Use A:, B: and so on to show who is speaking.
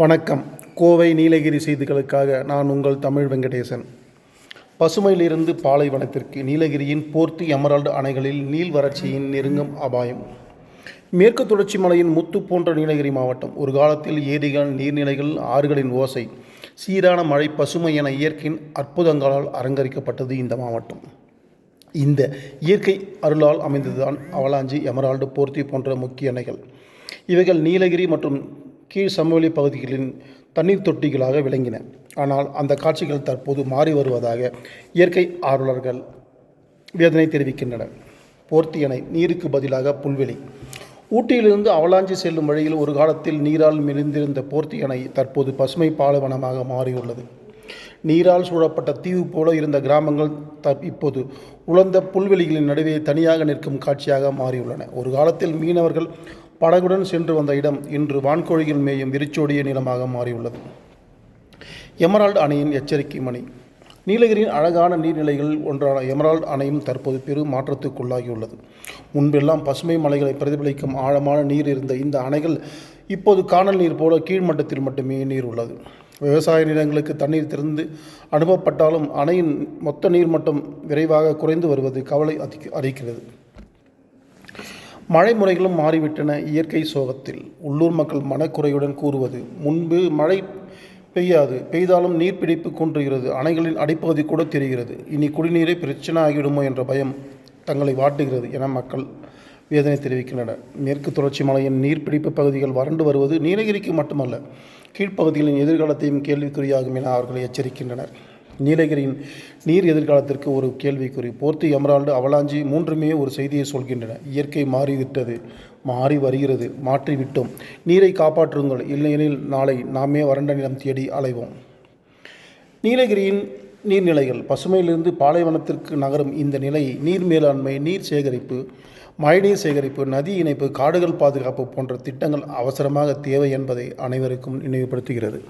A: வணக்கம். கோவை நீலகிரி செய்திகளுக்காக நான் உங்கள் தமிழ் வெங்கடேசன். பசுமையிலிருந்து பாலைவனத்திற்கு நீலகிரியின் போர்த்தி எமரால்டு அணைகளில் நீள் வறட்சியின் நெருங்கும் அபாயம். மேற்கு தொடர்ச்சி மலையின் முத்து போன்ற நீலகிரி மாவட்டம் ஒரு காலத்தில் ஏரிகள் நீர்நிலைகள் ஆறுகளின் ஓசை சீரான மழை பசுமை என இயற்கையின் அற்புதங்களால் அலங்கரிக்கப்பட்டது இந்த மாவட்டம். இந்த இயற்கை அருளால் அமைந்ததுதான் அவலாஞ்சி எமரால்டு போர்த்தி போன்ற முக்கிய அணைகள். இவைகள் நீலகிரி மற்றும் கீழ் சமவெளி பகுதிகளின் தண்ணீர் தொட்டிகளாக விளங்கின. ஆனால் அந்த காட்சிகள் தற்போது மாறி வருவதாக இயற்கை ஆர்வலர்கள் வேதனை தெரிவிக்கின்றனர். போர்த்தி அணை நீருக்கு பதிலாக புல்வெளி. ஊட்டியிலிருந்து அவலாஞ்சி செல்லும் வழியில் ஒரு காலத்தில் நீரால் மிளிந்திருந்த போர்த்தி அணை தற்போது பசுமை பாலைவனமாக மாறியுள்ளது. நீரால் சூழப்பட்ட தீவு போல இருந்த கிராமங்கள் த இப்போது உலர்ந்த புல்வெளிகளின் நடுவே தனியாக நிற்கும் காட்சியாக மாறியுள்ளன. ஒரு காலத்தில் மீனவர்கள் படகுடன் சென்று வந்த இடம் இன்று வான்கோழிகள் மேயும் விரிச்சோடிய நிலமாக மாறியுள்ளது. எமரால்டு அணையின் எச்சரிக்கை மணி. நீலகிரியின் அழகான நீர்நிலைகளில் ஒன்றான எமரால்டு அணையும் தற்போது பெரும் மாற்றத்துக்குள்ளாகியுள்ளது. முன்பெல்லாம் பசுமை மலைகளை பிரதிபலிக்கும் ஆழமான நீர் இருந்த இந்த அணைகள் இப்போது காணல் நீர் போல கீழ்மட்டத்தில் மட்டுமே நீர் உள்ளது. விவசாய நிலங்களுக்கு தண்ணீர் திறந்து அனுப்பப்பட்டாலும் அணையின் மொத்த நீர்மட்டம் விரைவாக குறைந்து வருவது கவலை அதிக அளிக்கிறது. மழை முறைகளும் மாறிவிட்டன இயற்கை சோகத்தில். உள்ளூர் மக்கள் மனக்குறையுடன் கூறுவது முன்பு மழை பெய்யாது பெய்தாலும் நீர்ப்பிடிப்பு குன்றுகிறது அணைகளின் அடிப்பகுதி கூட தெரிகிறது. இனி குடிநீரே பிரச்சனை ஆகிவிடுமோ என்ற பயம் தங்களை வாட்டுகிறது என மக்கள் வேதனை தெரிவிக்கின்றனர். மேற்கு தொடர்ச்சி மலையின் நீர்ப்பிடிப்பு பகுதிகள் வறண்டு வருவது நீலகிரிக்கு மட்டுமல்ல கீழ்ப்பகுதிகளின் எதிர்காலத்தையும் கேள்விக்குறியாகும் என அவர்கள் எச்சரிக்கின்றனர். நீலகிரியின் நீர் எதிர்காலத்திற்கு ஒரு கேள்விக்குறி. போர்த்தி எமரால்டு அவலாஞ்சி மூன்றுமே ஒரு செய்தியை சொல்கின்றன. இயற்கை மாறிவிட்டது மாறி வருகிறது மாற்றிவிட்டோம். நீரை காப்பாற்றுங்கள் இல்லையெனில் நாளை நாமே வறண்ட நிலம் தேடி அலைவோம். நீலகிரியின் நீர்நிலைகள் பசுமையிலிருந்து பாலைவனத்திற்கு நகரும் இந்த நிலை நீர் மேலாண்மை நீர் சேகரிப்பு மழைநீர் சேகரிப்பு நதி இணைப்பு காடுகள் பாதுகாப்பு போன்ற திட்டங்கள் அவசரமாக தேவை என்பதை அனைவருக்கும் நினைவுபடுத்துகிறது.